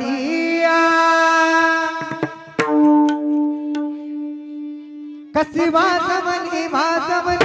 बडिया कशी वाजवली वाजवली।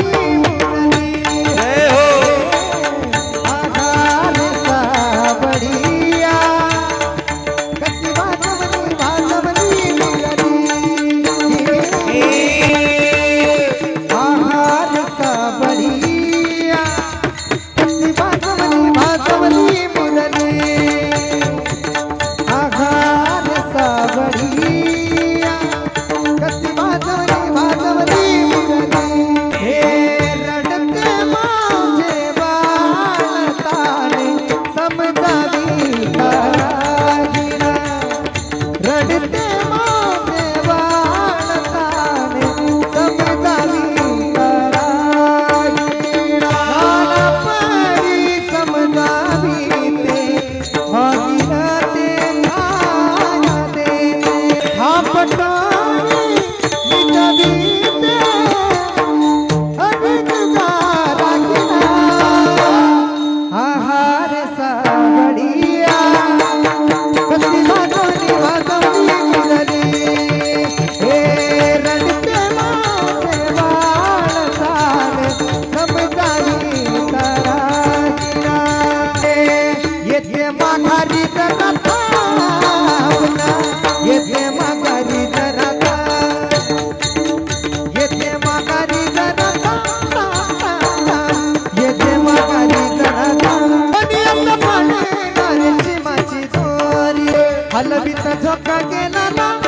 Allah bin Tajab ka ke nana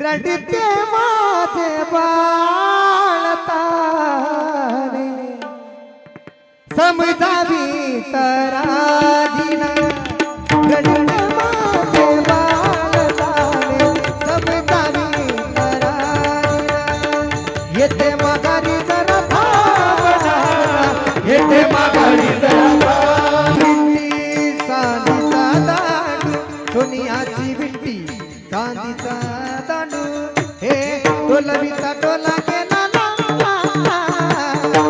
रडते माझे बाळताने समजावी तराजीना रडते ढोलविता ढोला के ला ला ला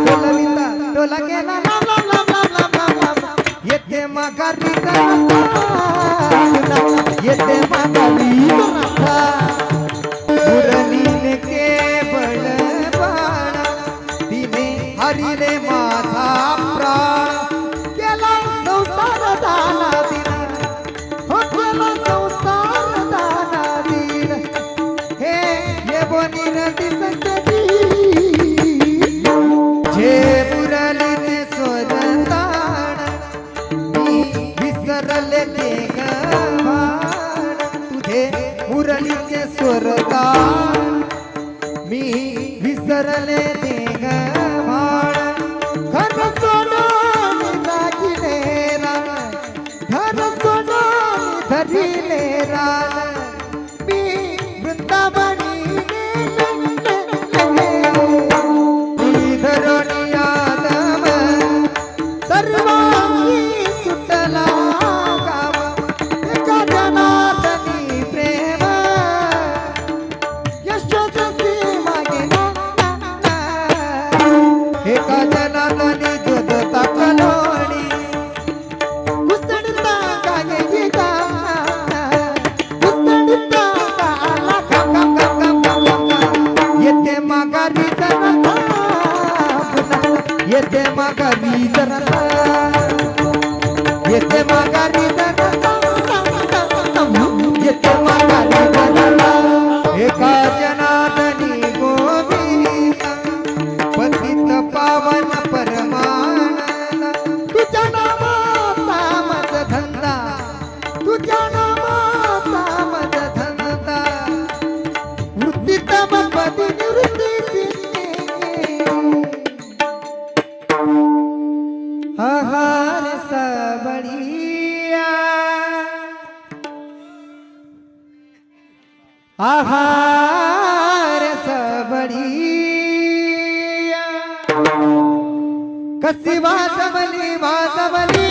ढोलविता ढोला के ला ला ला ला ला ला ला ला येते मागारी का येते झाले ते तुझे मुरलीचे स्वर्गा मी विसरले ते आहार सबडी कसी वाजवली वाजवली